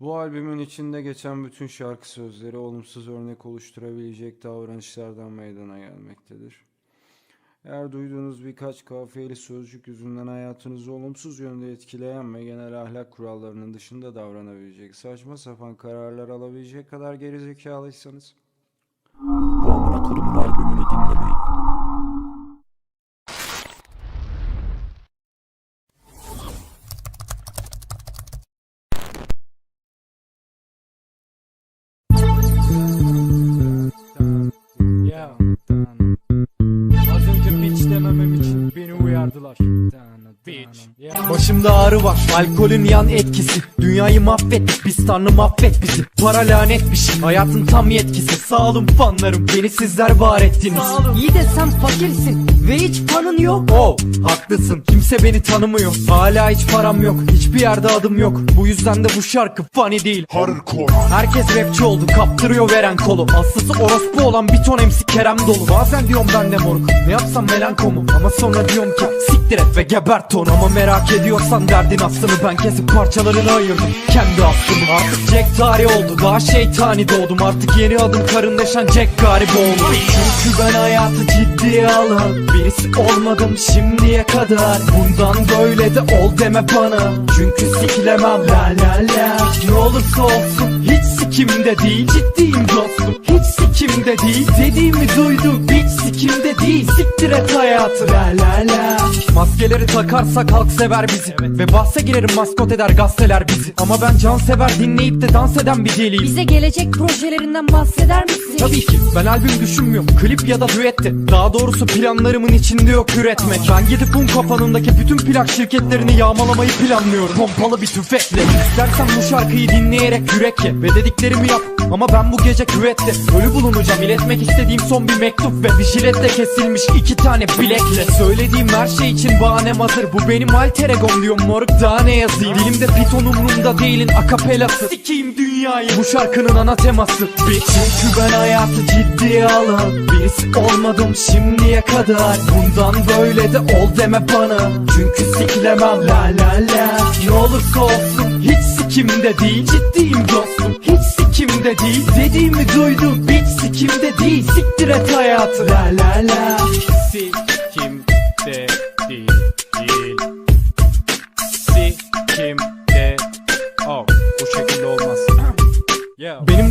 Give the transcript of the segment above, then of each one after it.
Bu albümün içinde geçen bütün şarkı sözleri olumsuz örnek oluşturabilecek davranışlardan meydana gelmektedir. Eğer duyduğunuz birkaç kafiyeli sözcük yüzünden hayatınızı olumsuz yönde etkileyen ve genel ahlak kurallarının dışında davranabilecek saçma sapan kararlar alabilecek kadar gerizekalıysanız Ya. Başımda ağrı var, alkolün yan etkisi. Dünyayı mahvettik, biz tanrı mahvet bizi. Para lanet bir şey, hayatın tam yetkisi. Sağ olun fanlarım, beni sizler var ettiniz. İyi de sen fakirsin ve hiç paranın yok. Oh, haklısın, kimse beni tanımıyor. Hala hiç param yok, hiçbir yerde adım yok. Bu yüzden de bu şarkı funny değil. Herkes rapçi oldu kaptırıyor veren kolu. Aslısı orospu olan bir ton MC Kerem dolu. Bazen diyorum ben de moruk. Ne yapsam melankomu Ama sonra diyorum ki siktir et ve gebert onu Ama merak ediyorsan derdin aslını ben kesip parçalarını ayırdım. Kendi aslımı. Artık Jack tarih oldu daha şeytani doğdum. Artık yeni adım karındaşan Jack garip oldu Çünkü ben hayatı ciddiye alan Birisi olmadım şimdiye kadar. Bundan böyle de ol deme bana. Çünkü sikilemem la la la. Ne olursa olsun sikimde değil Ciddiyim dostum hiç sikimde değil Dediğimi duydum hiç sikimde değil Siktir et hayatı la la la. Maskeleri takarsak halk sever bizi. Ve bahse girerim maskot eder gazeteler bizi. Ama ben can sever dinleyip de dans eden bir deliyim. Bize gelecek projelerinden bahseder misin? Tabii ki. Ben albüm düşünmüyorum. Klip ya da düette Daha doğrusu planlarımın içinde yok üretmek. Ben gidip un kapanındaki bütün plak şirketlerini yağmalamayı planlıyorum. Pompalı bir tüfekle. İstersen bu şarkıyı dinleyerek yürek ye. Ve dediklerimi yap ama ben bu gece küvette Ölü bulunacağım iletmek istediğim son bir mektup Ve bir jiletle kesilmiş iki tane bilekle. Söylediğim her şey için bahanem hazır Bu benim alter egom diyorum moruk daha ne yazayım? Dilimde piton umurumda değilin akapelası. Sikiyim dünyayı. Bu şarkının ana teması. Bitch. Çünkü ben hayatı ciddiye alan Birisi olmadım şimdiye kadar. Bundan böyle de ol deme bana. Çünkü sikilemem la la la. Ne olursa olsun hiç sikimde değil Ciddiyim dostum hiç sikimde değil? Dediğimi duydum hiç sikimde değil? Siktir et hayatı. La la la Sikimde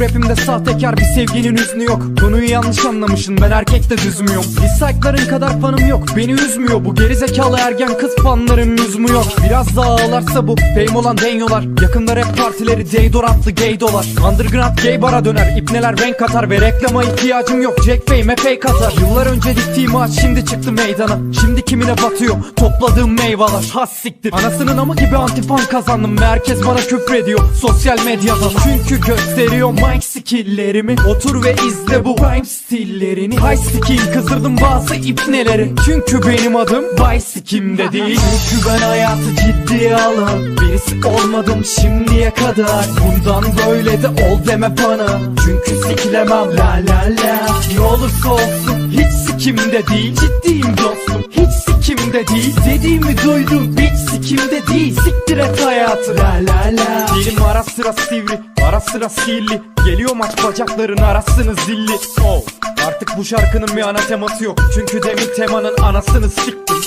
rapimde sahtekar bir sevginin hüznü yok. Konuyu yanlış anlamışsın ben erkekte düzmüyorum Dislike'ların kadar fanım yok beni üzmüyor. Bu gerizekalı ergen kız fanların lüzumu yok. Biraz daha ağlarsa bu fame olan denyolar. Yakında rap partileri deodorantlı gay dolar. Underground gay bara döner ipneler renk katar Ve reklama ihtiyacım yok. Jack Fame epey katar. Yıllar önce diktiğim ağaç şimdi çıktı meydana. Şimdi kimine batıyor topladığım meyveler. Has siktir. Anasının amı gibi antifan kazandım Ve herkes bana küfrediyor sosyal medyada Çünkü gösteriyor mic skilllerimi Otur ve izle bu rhyme stillerini. High skill kızdırdım bazı ipneleri. Çünkü benim adım Sikim'de değil. Çünkü ben hayatı ciddiye alan Birisi olmadım şimdiye kadar. Bundan böyle de ol deme bana. Çünkü sikilemem la la la. Ne olursa olsun hiç sikimde değil Ciddiyim dostum. Hiç sikimde değil. Dediğimi duydum hiç sikimde değil. Siktir et hayatı la la la. Dilim ara sıra sivri ara sıra sihirli. Geliyor maç bacakların arasını zilli. Oh Artık bu şarkının bir ana teması yok. Çünkü demin temanın anasını siktim